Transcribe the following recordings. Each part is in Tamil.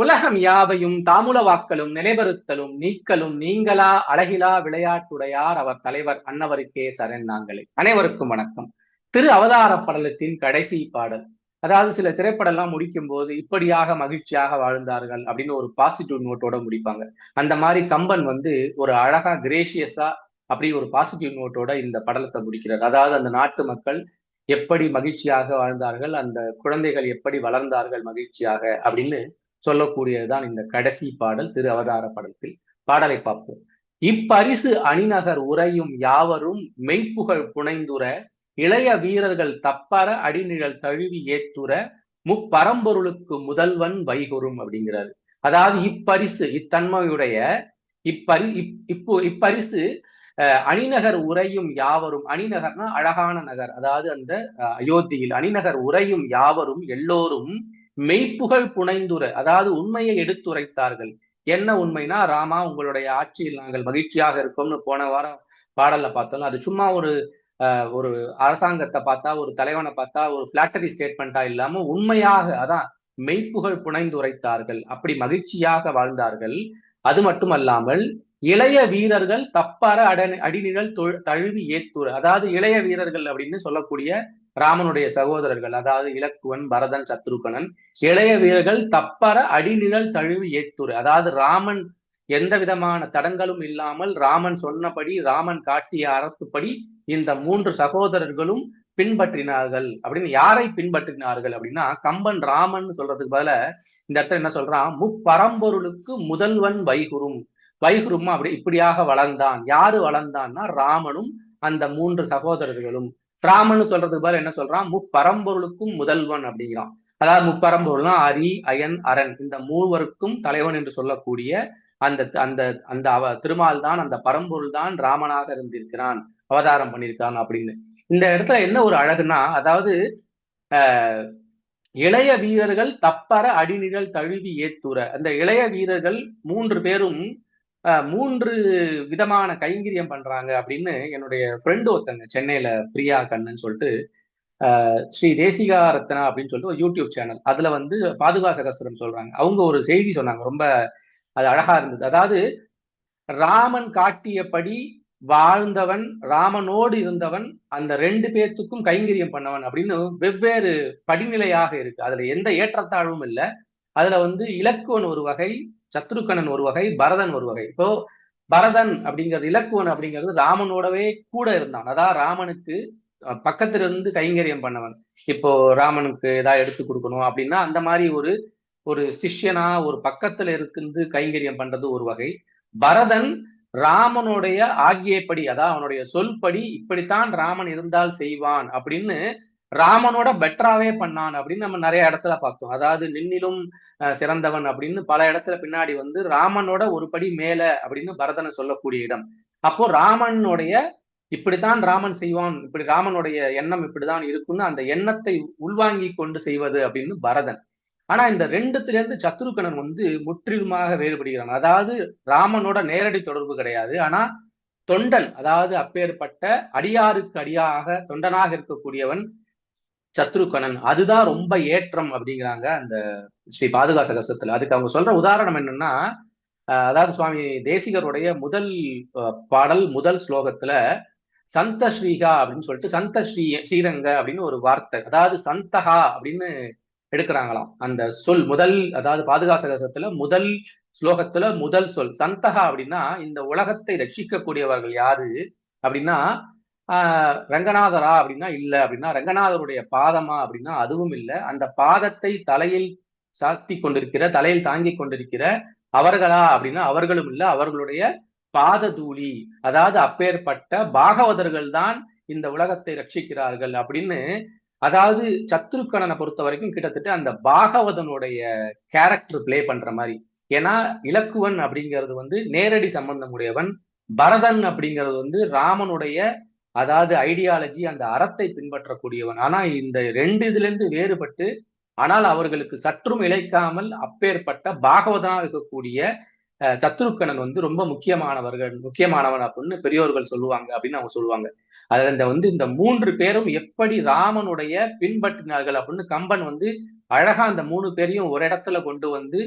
உலகம் யாவையும் தாமுல வாக்களும் நிலைபெறுத்தலும் நீக்கலும் நீங்களா அழகிலா விளையாட்டுடையார் அவர் தலைவர் அன்னவருக்கே சரண் நாங்களே. அனைவருக்கும் வணக்கம். திரு அவதார படலத்தின் கடைசி பாடல். அதாவது சில திரைப்படம்லாம் முடிக்கும் போது இப்படியாக மகிழ்ச்சியாக வாழ்ந்தார்கள் அப்படின்னு ஒரு பாசிட்டிவ் நோட்டோட முடிப்பாங்க. அந்த மாதிரி கம்பன் வந்து ஒரு அழகா கிரேசியஸா அப்படி ஒரு பாசிட்டிவ் நோட்டோட இந்த படலத்தை முடிக்கிறார். அதாவது அந்த நாட்டு மக்கள் எப்படி மகிழ்ச்சியாக வாழ்ந்தார்கள் அந்த குழந்தைகள் எப்படி வளர்ந்தார்கள் மகிழ்ச்சியாக அப்படின்னு சொல்லக்கூடியதுதான் இந்த கடைசி பாடல் திரு அவதார படத்தில். பாடலை பார்ப்போம். இப்பரிசு அணிநகர் உரையும் யாவரும் மெய்ப்புகழ் புனைந்துர இளைய வீரர்கள் தப்பற அடிநிழல் தழுவி ஏத்துற முப்பரம்பொருளுக்கு முதல்வன் வைகுறும் அப்படிங்கிறாரு. அதாவது இப்பரிசு இத்தன்மையுடைய இப்பரி இப்போ இப்பரிசு அணிநகர் உரையும் யாவரும் அணிநகர்னா அழகான நகர். அதாவது அந்த அயோத்தியில் அணிநகர் உரையும் யாவரும் எல்லோரும் மெய்ப்புகழ் புனைந்துர அதாவது உண்மையை எடுத்துரைத்தார்கள். என்ன உண்மைனா ராமா உங்களுடைய ஆட்சியில் நாங்கள் மகிழ்ச்சியாக இருக்கோம்னு போன வாரம் பாடல்ல பார்த்தோம் அது சும்மா ஒரு ஒரு அரசாங்கத்தை பார்த்தா ஒரு தலைவனை பார்த்தா ஒரு பிளாட்டரி ஸ்டேட்மெண்டா இல்லாம உண்மையாக அதான் மெய்ப்புகழ் புனைந்துரைத்தார்கள். அப்படி மகிழ்ச்சியாக வாழ்ந்தார்கள். அது மட்டுமல்லாமல் இளைய வீரர்கள் தப்பார அட அடிநிழல் தழுவி ஏத்துற அதாவது இளைய வீரர்கள் அப்படின்னு சொல்லக்கூடிய ராமனுடைய சகோதரர்கள் அதாவது இலக்குவன் பரதன் சத்ருகனன் இளைய வீரர்கள் தப்பற அடிநிழல் தழுவி ஏத்துரு. அதாவது ராமன் எந்த விதமான தடங்களும் இல்லாமல் ராமன் சொன்னபடி ராமன் காட்டிய அறத்துப்படி இந்த மூன்று சகோதரர்களும் பின்பற்றினார்கள். அப்படின்னு யாரை பின்பற்றினார்கள் அப்படின்னா கம்பன் ராமன் சொல்றதுக்கு பதில இந்த இடத்துல என்ன சொல்றான்? முப்பரம்பொருளுக்கு முதல்வன் வைகுரும் வைகுரும் அப்படி இப்படியாக வளர்ந்தான். யாரு வளர்ந்தான்னா ராமனும் அந்த மூன்று சகோதரர்களும். ராமன் சொல்றதுக்கு பதில் என்ன சொல்றான்? முப்பரம்பொருளுக்கும் முதல்வன் அப்படிங்கிறான். அதாவது முப்பரம்பொருள்னா அரி அயன் அரண். இந்த மூவருக்கும் தலைவன் என்று சொல்லக்கூடிய அந்த அந்த அந்த அவ திருமால் தான் அந்த பரம்பொருள் தான் ராமனாக இருந்திருக்கிறான் அவதாரம் பண்ணியிருக்கான் அப்படின்னு. இந்த இடத்துல என்ன ஒரு அழகுனா அதாவது இளைய வீரர்கள் தப்பற அடிநிழல் தழுவி ஏத்துற. அந்த இளைய வீரர்கள் மூன்று பேரும் மூன்று விதமான கைங்கரியம் பண்றாங்க அப்படின்னு என்னுடைய ஃப்ரெண்டு ஒருத்தங்க சென்னையில பிரியா கண்ணன் சொல்லிட்டு ஸ்ரீ தேசிகா ரத்னா அப்படின்னு சொல்லிட்டு ஒரு யூடியூப் சேனல் அதுல வந்து பாதுகா சகஸ்திரம் சொல்றாங்க. அவங்க ஒரு செய்தி சொன்னாங்க ரொம்ப அது அழகா இருந்தது. அதாவது ராமன் காட்டியபடி வாழ்ந்தவன் ராமனோடு இருந்தவன் அந்த ரெண்டு பேர்த்துக்கும் கைங்கரியம் பண்ணவன் அப்படின்னு வெவ்வேறு படிநிலையாக இருக்கு. அதுல எந்த ஏற்றத்தாழ்வும் இல்லை. அதுல வந்து இலக்குவன் ஒரு வகை சத்ருகணன் ஒரு வகை பரதன் ஒரு வகை. இப்போ பரதன் அப்படிங்கிறது இலக்குவன் அப்படிங்கிறது ராமனோடவே கூட இருந்தான். அதான் ராமனுக்கு பக்கத்துல இருந்து கைங்கரியம் பண்ணவன். இப்போ ராமனுக்கு ஏதாவது எடுத்து கொடுக்கணும் அப்படின்னா அந்த மாதிரி ஒரு ஒரு சிஷ்யனா ஒரு பக்கத்துல இருந்து கைங்கரியம் பண்றது ஒரு வகை. பரதன் ராமனுடைய ஆகியப்படி அதான் அவனுடைய சொல்படி இப்படித்தான் ராமன் இருந்தால் செய்வான் அப்படின்னு ராமனோட பெட்டராவே பண்ணான் அப்படின்னு நம்ம நிறைய இடத்துல பார்த்தோம். அதாவது நின்னிலும் சிறந்தவன் அப்படின்னு பல இடத்துல பின்னாடி வந்து ராமனோட ஒரு படி மேல அப்படின்னு பரதனை சொல்லக்கூடிய இடம். அப்போ ராமனுடைய இப்படித்தான் ராமன் செய்வான் இப்படி ராமனுடைய எண்ணம் இப்படிதான் இருக்கும்னு அந்த எண்ணத்தை உள்வாங்கி கொண்டு செய்வது அப்படின்னு பரதன். ஆனா இந்த ரெண்டுத்துல இருந்து சத்ருகணன் வந்து முற்றிலுமாக வேறுபடுகிறான். அதாவது ராமனோட நேரடி தொடர்பு கிடையாது. ஆனா தொண்டன் அதாவது அப்பேற்பட்ட அடியாருக்கு அடியாக தொண்டனாக இருக்கக்கூடியவன் சத்ருகணன் அதுதான் ரொம்ப ஏற்றம் அப்படிங்கிறாங்க அந்த ஸ்ரீ பாதுகா சகசத்துல அதுக்கு அவங்க சொல்ற உதாரணம் என்னன்னா அதாவது சுவாமி தேசிகருடைய முதல் பாடல் முதல் ஸ்லோகத்துல சந்த ஸ்ரீகா அப்படின்னு சொல்லிட்டு சந்த ஸ்ரீ ஸ்ரீரங்க அப்படின்னு ஒரு வார்த்தை. அதாவது சந்தகா அப்படின்னு எடுக்கிறாங்களாம். அந்த சொல் முதல் அதாவது பாதுகா சகசத்துல முதல் ஸ்லோகத்துல முதல் சொல். சந்தகா அப்படின்னா இந்த உலகத்தை ரட்சிக்கக்கூடியவர்கள் யாரு அப்படின்னா ரங்கநாதரா அப்படின்னா இல்ல அப்படின்னா ரங்கநாதருடைய பாதமா அப்படின்னா அதுவும் இல்லை. அந்த பாதத்தை தலையில் சாத்தி கொண்டிருக்கிற தலையில் தாங்கி கொண்டிருக்கிற அவர்களா அப்படின்னா அவர்களும் இல்லை. அவர்களுடைய பாத தூளி அதாவது அப்பேற்பட்ட பாகவதர்கள் தான் இந்த உலகத்தை ரட்சிக்கிறார்கள் அப்படின்னு அதாவது சத்ருக்கணனை பொறுத்த வரைக்கும் கிட்டத்தட்ட அந்த பாகவதனுடைய கேரக்டர் பிளே பண்ற மாதிரி. ஏன்னா இலக்குவன் அப்படிங்கிறது வந்து நேரடி சம்பந்தம் உடையவன் பரதன் அப்படிங்கிறது வந்து ராமனுடைய அதாவது ஐடியாலஜி அந்த அறத்தை பின்பற்றக்கூடியவன். ஆனா இந்த ரெண்டு இதுல இருந்து வேறுபட்டு ஆனால் அவர்களுக்கு சற்றும் இழைக்காமல் அப்பேற்பட்ட பாகவதனா இருக்கக்கூடிய சத்ருக்கணன் வந்து ரொம்ப முக்கியமானவர்கள் முக்கியமானவன் அப்படின்னு பெரியோர்கள் சொல்லுவாங்க அப்படின்னு அவங்க சொல்லுவாங்க. அதுல இந்த வந்து இந்த மூன்று பேரும் எப்படி ராமனுடைய பின்பற்றினார்கள் அப்படின்னு கம்பன் வந்து அழகா அந்த மூணு பேரையும் ஒரு இடத்துல கொண்டு வந்து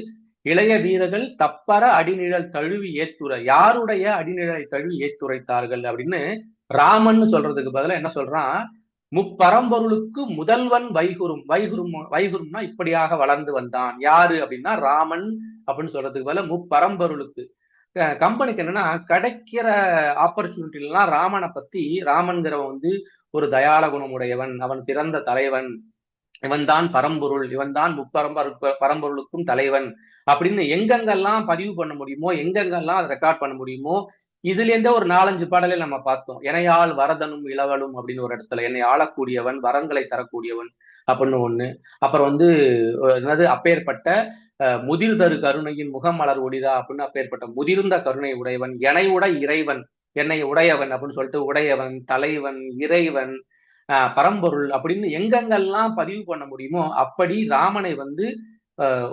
இளைய வீரர்கள் தப்பற அடிநிழல் தழுவி ஏத்துற யாருடைய அடிநிழலை தழுவி ஏத்துரைத்தார்கள் அப்படின்னு ராமன் சொல்றதுக்கு பதிலா என்ன சொல்றான்? முப்பரம்பொருளுக்கு முதல்வன் வைகுரும் வைகுரும் வைகுரும்னா இப்படியாக வளர்ந்து வந்தான். யாரு அப்படின்னா ராமன் அப்படின்னு சொல்றதுக்கு பதில முப்பரம்பொருளுக்கு. கம்பெனிக்கு என்னன்னா கிடைக்கிற ஆப்பர்ச்சுனிட்டிலாம் ராமனை பத்தி ராமன்கிறவன் வந்து ஒரு தயால குணமுடையவன் அவன் சிறந்த தலைவன். இவன் தான் பரம்பொருள் இவன் தான் முப்பரம்பர் பரம்பொருளுக்கும் தலைவன் அப்படின்னு எங்கெங்கெல்லாம் பதிவு பண்ண முடியுமோ எங்கெங்கெல்லாம் ரெக்கார்ட் பண்ண முடியுமோ இதுல இருந்தே ஒரு நாலஞ்சு பாடலை நம்ம பார்த்தோம். என்னையால் வரதனும் இளவலும் அப்படின்னு ஒரு இடத்துல என்னை ஆளக்கூடியவன் வரங்களை தரக்கூடியவன் அப்படின்னு ஒண்ணு. அப்புறம் வந்து என்னது அப்பேற்பட்ட முதிர் தரு கருணையின் முகமலர் ஒடிதா அப்படின்னு அப்பேற்பட்ட முதிர்ந்த கருணை உடையவன் என்னை உட இறைவன் என்னை உடையவன் அப்படின்னு சொல்லிட்டு உடையவன் தலைவன் இறைவன் பரம்பொருள் அப்படின்னு எங்கெங்கெல்லாம் பதிவு பண்ண முடியுமோ அப்படி ராமனை வந்து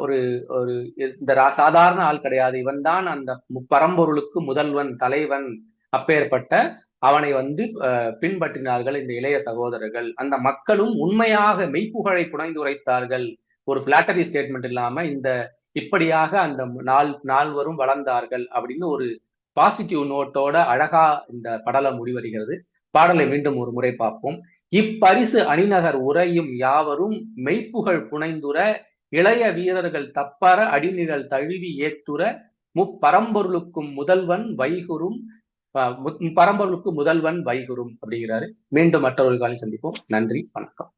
ஒரு ஒரு இந்த சாதாரண ஆள் கிடையாது. இவன் தான் அந்த பரம்பொருளுக்கு முதல்வன் தலைவன் அப்பேற்பட்ட அவனை வந்து பின்பற்றினார்கள் இந்த இளைய சகோதரர்கள். அந்த மக்களும் உண்மையாக மெய்ப்புகழை புனைந்துரைத்தார்கள் ஒரு பிளாட்டரி ஸ்டேட்மெண்ட் இல்லாம இந்த இப்படியாக அந்த நாள் நால்வரும் வளர்ந்தார்கள் அப்படின்னு ஒரு பாசிட்டிவ் நோட்டோட அழகா இந்த படலம் முடிவருகிறது பாடலை மீண்டும் ஒரு முறை பார்ப்போம். இப்பரிசு அணிநகர் உரையும் யாவரும் மெய்ப்புகழ் புனைந்துர இளைய வீரர்கள் தப்பற அடிநிழல் தழுவி ஏத்துற முப்பரம்பொருளுக்கும் முதல்வன் வைகுரும் பரம்பொருளுக்கு முதல்வன் வைகுரும் அப்படிங்கிறாரு. மீண்டும் மற்றவர்கள் சந்திப்போம். நன்றி வணக்கம்.